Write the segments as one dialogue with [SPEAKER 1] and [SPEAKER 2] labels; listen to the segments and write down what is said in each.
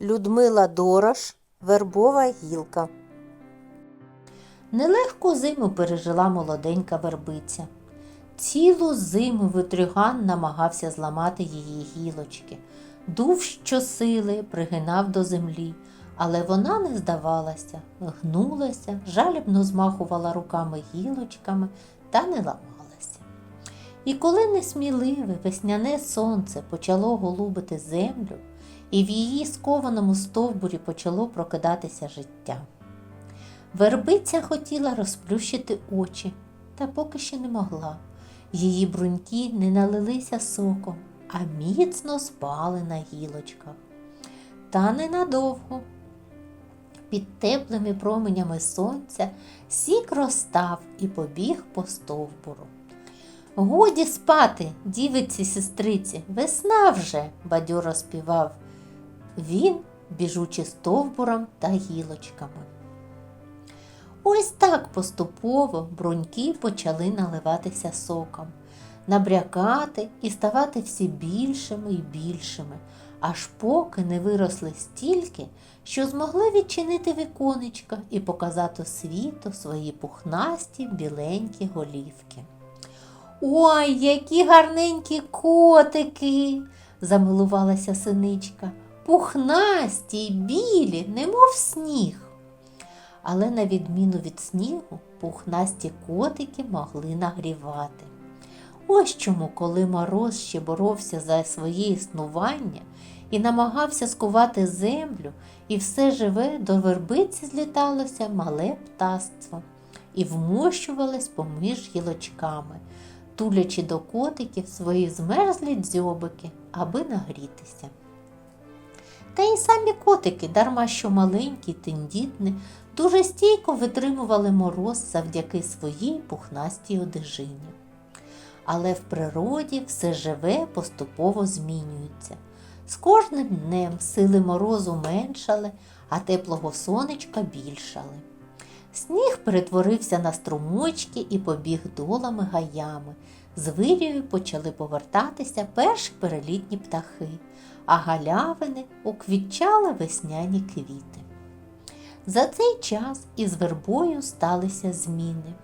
[SPEAKER 1] Людмила Дорош, Вербова гілка. Нелегку зиму пережила молоденька вербиця. Цілу зиму витриган намагався зламати її гілочки. Дув щосили, пригинав до землі, але вона не здавалася, гнулася, жалібно змахувала руками гілочками та не ламалася. І коли несміливе весняне сонце почало голубити землю, і в її скованому стовбурі почало прокидатися життя. Вербиця хотіла розплющити очі, та поки ще не могла. Її бруньки не налилися соком, а міцно спали на гілочках. Та ненадовго. Під теплими променями сонця сік розстав і побіг по стовбуру. Годі спати, дівиці сестриці, весна вже, бадьоро співав він, біжучи стовбуром та гілочками. Ось так поступово бруньки почали наливатися соком, набрякати і ставати всі більшими і більшими, аж поки не виросли стільки, що змогли відчинити віконечка і показати світу свої пухнасті біленькі голівки. Ой, які гарненькі котики! замилувалася синичка. Пухнасті й білі, немов сніг. Але на відміну від снігу, пухнасті котики могли нагрівати. Ось чому, коли мороз ще боровся за своє існування і намагався скувати землю, і все живе до вербиці зліталося мале птаство і вмощувалось поміж гілочками, тулячи до котиків свої змерзлі дзьобики, аби нагрітися. Та й самі котики, дарма що маленькі, тендітні, дуже стійко витримували мороз завдяки своїй пухнастій одежині. Але в природі все живе поступово змінюється. З кожним днем сили морозу меншали, а теплого сонечка більшали. Сніг перетворився на струмочки і побіг долами гаями. З вирію почали повертатися перші перелітні птахи, а галявини уквітчали весняні квіти. За цей час із вербою сталися зміни.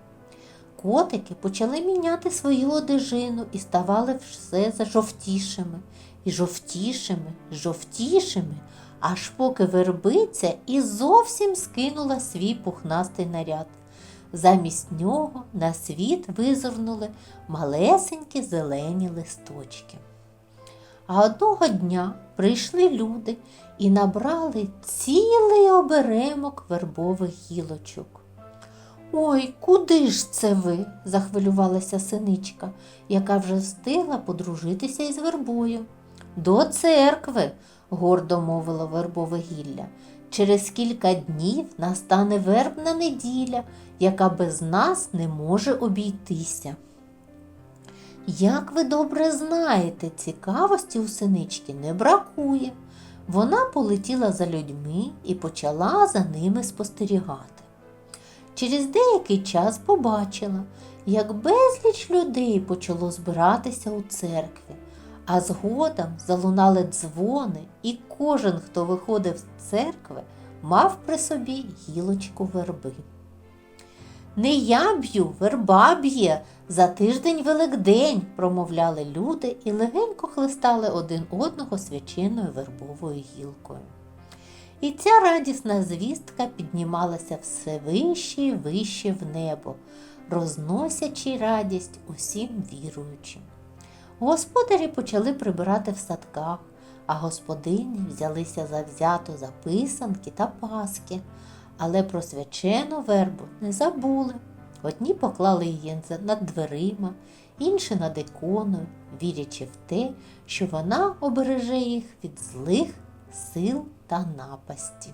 [SPEAKER 1] Котики почали міняти свою одежину і ставали все зажовтішими, і жовтішими, жовтішими, аж поки вербиця і зовсім скинула свій пухнастий наряд. Замість нього на світ визирнули малесенькі зелені листочки. А одного дня прийшли люди і набрали цілий оберемок вербових гілочок. Ой, куди ж це ви? захвилювалася синичка, яка вже встигла подружитися із вербою. До церкви, гордо мовила вербове гілля. Через кілька днів настане вербна неділя, яка без нас не може обійтися. Як ви добре знаєте, цікавості у синички не бракує. Вона полетіла за людьми і почала за ними спостерігати. Через деякий час побачила, як безліч людей почало збиратися у церкві, а згодом залунали дзвони, і кожен, хто виходив з церкви, мав при собі гілочку верби. Не я б'ю, верба б'є, за тиждень Великдень, промовляли люди і легенько хлистали один одного свяченою вербовою гілкою. І ця радісна звістка піднімалася все вище і вище в небо, розносячи радість усім віруючим. Господарі почали прибирати в садках, а господині взялися завзято за писанки та паски, але про свячену вербу не забули. Одні поклали її над дверима, інші над іконою, вірячи в те, що вона обереже їх від злих сил та напасті.